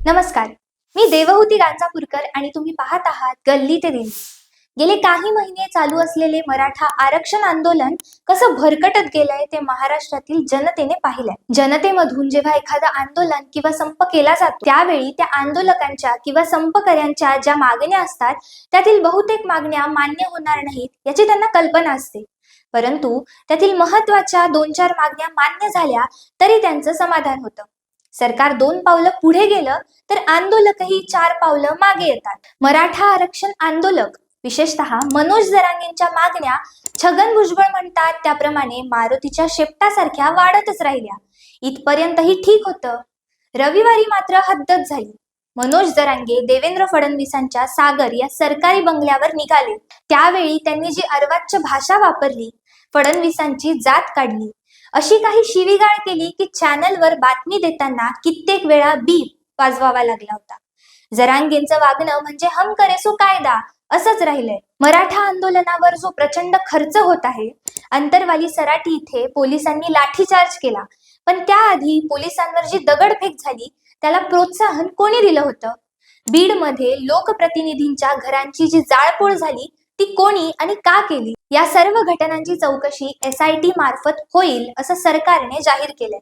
नमस्कार. मी देवहूती गांजापूरकर आणि तुम्ही पाहत आहात गल्ली ते दिल्ली. गेले काही महिने चालू असलेले मराठा आरक्षण आंदोलन कसं भरकटत गेलंय ते महाराष्ट्रातील जनतेने पाहिलंय. जनतेमधून जेव्हा एखादं आंदोलन किंवा संप केला जातो त्यावेळी त्या आंदोलकांच्या किंवा संपकऱ्यांच्या ज्या मागण्या असतात त्यातील बहुतेक मागण्या मान्य होणार नाहीत याची त्यांना कल्पना असते. परंतु त्यातील महत्त्वाच्या दोन चार मागण्या मान्य झाल्या तरी त्यांचं समाधान होतं. सरकार दोन पावलं पुढे गेलं तर आंदोलकही चार पावलं मागे येतात. मराठा आरक्षण आंदोलक विशेषतः मनोज जरांगेंच्या मागण्या छगन भुजबळ म्हणतात त्याप्रमाणे मारुतीच्या शेपटासारख्या वाढतच राहिल्या. इथपर्यंतही ठीक होतं. रविवारी मात्र हद्दच झाली. मनोज जरांगे देवेंद्र फडणवीसांच्या सागर या सरकारी बंगल्यावर निघाले. त्यावेळी त्यांनी जी अर्वाच्य भाषा वापरली फडणवीसांची जात काढली. अशी काही शिवीगाळ केली की चॅनलवर बातमी देताना कित्येक वेळा बीप वाजवावा लागला होता. जरांगेंचं वागणं म्हणजे हम करे सो कायदा असंच राहिलंय. मराठा आंदोलनावर जो प्रचंड खर्च होत आहे अंतरवाली सराटी इथे पोलिसांनी लाठीचार्ज केला. पण त्याआधी पोलिसांवर जी दगडफेक झाली त्याला प्रोत्साहन कोणी दिलं होतं? बीडमध्ये लोकप्रतिनिधींच्या घरांची जी जाळपोळ झाली ती कोणी आणि का केली? या सर्व घटनांची चौकशी एस आय टी मार्फत होईल असं सरकारने जाहीर केलंय.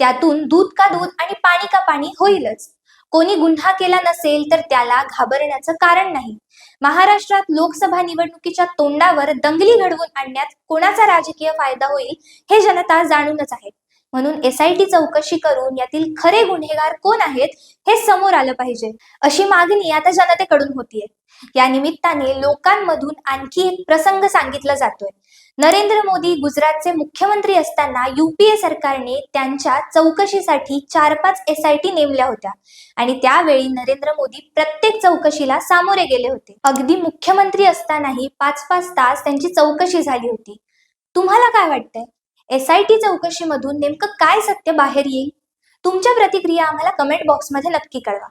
त्यातून दूध का दूध आणि पाणी का पाणी होईलच. कोणी गुन्हा केला नसेल तर त्याला घाबरण्याचं कारण नाही. महाराष्ट्रात लोकसभा निवडणुकीच्या तोंडावर दंगली घडवून आणण्यात कोणाचा राजकीय फायदा होईल हे जनता जाणूनच आहे. म्हणून एस आय टी चौकशी करून यातील खरे गुन्हेगार कोण आहेत हे समोर आलं पाहिजे. अशी मागणी आता जनतेकडून होतीये. या निमित्ताने लोकांमधून आणखी एक प्रसंग सांगितला जातोय. नरेंद्र मोदी गुजरातचे मुख्यमंत्री असताना युपीए सरकारने त्यांच्या चौकशीसाठी चार पाच एस आय टी नेमल्या होत्या. आणि त्यावेळी नरेंद्र मोदी प्रत्येक चौकशीला सामोरे गेले होते. अगदी मुख्यमंत्री असतानाही पाच पाच तास त्यांची चौकशी झाली होती. तुम्हाला काय वाटतंय? एस आय टी चौकशीमधून नेमकं काय सत्य बाहेर येईल? तुमच्या प्रतिक्रिया आम्हाला कमेंट बॉक्समध्ये नक्की कळवा.